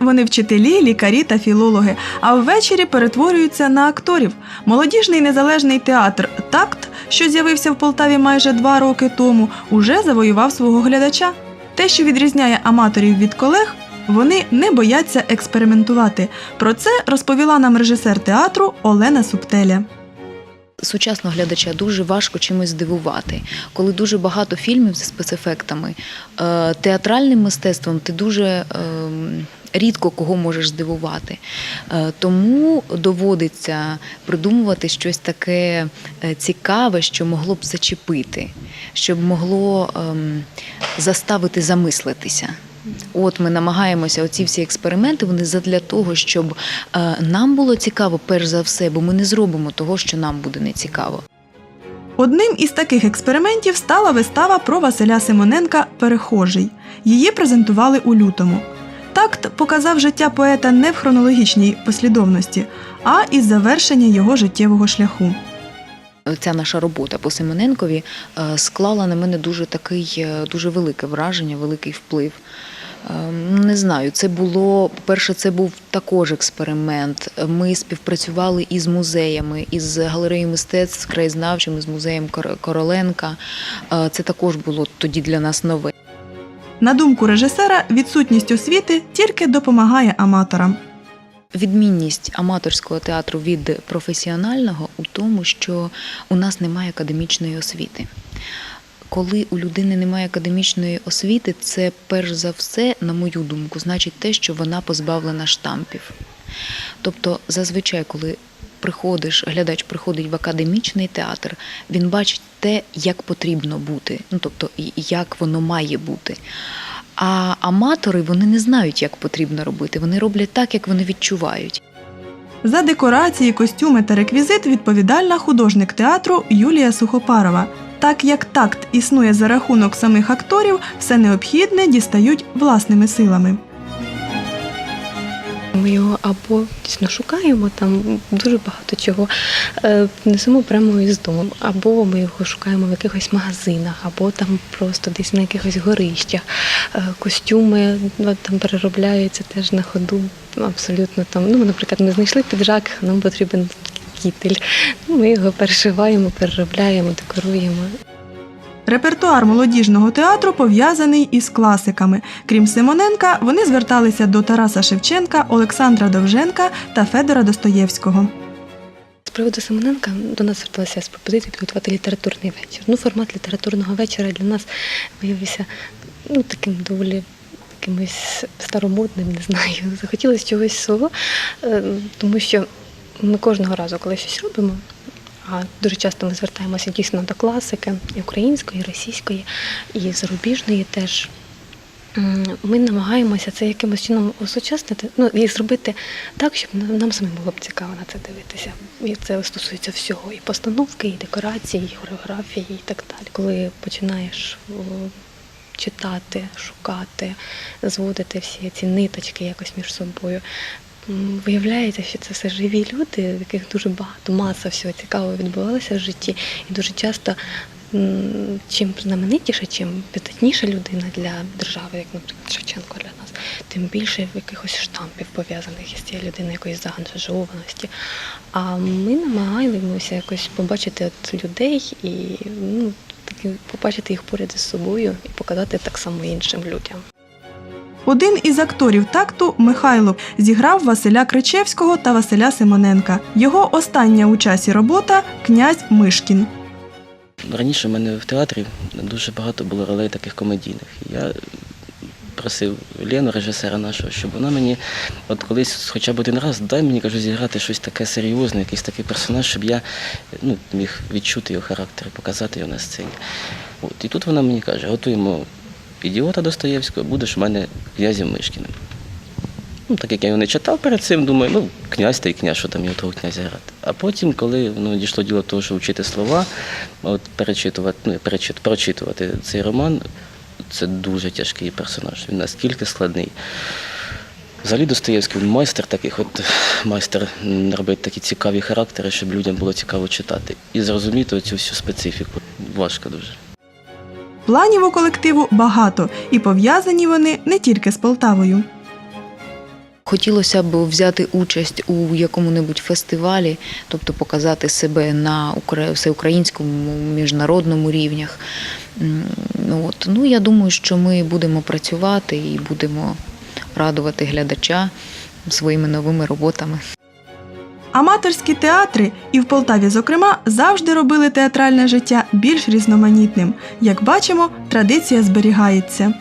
вони вчителі, лікарі та філологи, а ввечері перетворюються на акторів. Молодіжний незалежний театр Такт, що з'явився в Полтаві майже два роки тому, уже завоював свого глядача. Те, що відрізняє аматорів від колег, вони не бояться експериментувати. Про це розповіла нам режисер театру Олена Субтеля. Сучасного глядача дуже важко чимось здивувати. Коли дуже багато фільмів зі спецефектами, е, театральним мистецтвом ти дуже ем, рідко кого можеш здивувати. Е, Тому доводиться придумувати щось таке е, цікаве, що могло б зачепити, щоб могло ем, заставити замислитися. От ми намагаємося оці всі експерименти, вони задля того, щоб е, нам було цікаво, перш за все, бо ми не зробимо того, що нам буде не цікаво. Одним із таких експериментів стала вистава про Василя Симоненка Перехожий. Її презентували у лютому. Такт показав життя поета не в хронологічній послідовності, а із завершення його життєвого шляху. Ця наша робота по Симоненкові е, склала на мене дуже такий, е, дуже велике враження, великий вплив. Е, Не знаю, це було, по-перше, це був також експеримент. Ми співпрацювали із музеями, із галереєю мистецтв, з краєзнавчим, з музеєм Короленка. Е, Це також було тоді для нас нове. На думку режисера, відсутність освіти тільки допомагає аматорам. Відмінність аматорського театру від професіонального у тому, що у нас немає академічної освіти. Коли у людини немає академічної освіти, це перш за все, на мою думку, значить те, що вона позбавлена штампів. Тобто, зазвичай, коли приходиш, глядач приходить в академічний театр, він бачить те, як потрібно бути, ну тобто як воно має бути. А аматори вони не знають, як потрібно робити. Вони роблять так, як вони відчувають. За декорації, костюми та реквізит відповідальна художник театру Юлія Сухопарова. Так як такт існує за рахунок самих акторів, все необхідне дістають власними силами. Його або дійсно шукаємо, там дуже багато чого е, несемо прямо із дому, або ми його шукаємо в якихось магазинах, або там просто десь на якихось горищах. Е, Костюми ну, там переробляються теж на ходу. Абсолютно там. Ну, наприклад, ми знайшли піджак, нам потрібен кітель. Ну, Ми його перешиваємо, переробляємо, декоруємо. Репертуар молодіжного театру пов'язаний із класиками. Крім Симоненка, вони зверталися до Тараса Шевченка, Олександра Довженка та Федора Достоєвського. З приводу Семененка до нас зверталися з пропозицією підготувати літературний вечір. Ну, формат літературного вечора для нас виявився ну, таким доволі якимось старомодним, не знаю. Захотілося чогось свого, е, тому що ми кожного разу, коли щось робимо, а дуже часто ми звертаємося дійсно до класики і української, і російської, і зарубіжної теж. Ми намагаємося це якимось чином осучаснити, ну і зробити так, щоб нам самим було б цікаво на це дивитися. І це стосується всього і постановки, і декорації, і хореографії, і так далі. Коли починаєш читати, шукати, зводити всі ці ниточки якось між собою. Виявляється, що це все живі люди, в яких дуже багато маса всього цікавого відбувалося в житті, і дуже часто чим знаменитіша, чим видатніша людина для держави, як, наприклад, Шевченко для нас, тим більше якихось штампів пов'язаних із цією людиною, якоїсь заангажованості. А ми намагаємося якось побачити от людей і ну, побачити їх поряд із собою і показати так само іншим людям. Один із акторів такту Михайло зіграв Василя Кричевського та Василя Симоненка. Його остання у часі робота князь Мишкін. Раніше в мене в театрі дуже багато було ролей таких комедійних. Я просив Лену, режисера нашого, щоб вона мені, от колись, хоча б один раз, дай мені кажу, зіграти щось таке серйозне, якийсь такий персонаж, щоб я ну, міг відчути його характер показати його на сцені. От, і тут вона мені каже, готуємо ідіота Достоєвського, будеш в мене князем Мишкіним. Ну, так як я його не читав перед цим, думаю, ну, князь та й князь, що там його того князя грати. А потім, коли ну, дійшло діло того, що вчити слова, от перечитувати, ну, перечит, прочитувати цей роман, це дуже тяжкий персонаж. Він наскільки складний. Взагалі Достоєвський майстер таких, от майстер м, робити такі цікаві характери, щоб людям було цікаво читати. І зрозуміти цю всю специфіку. Важко дуже. Планів у колективу багато, і пов'язані вони не тільки з Полтавою. Хотілося б взяти участь у якому-небудь фестивалі, тобто показати себе на всеукраїнському міжнародному рівнях. От. Ну, я думаю, що ми будемо працювати і будемо радувати глядача своїми новими роботами. Аматорські театри, і в Полтаві, зокрема, завжди робили театральне життя більш різноманітним. Як бачимо, традиція зберігається.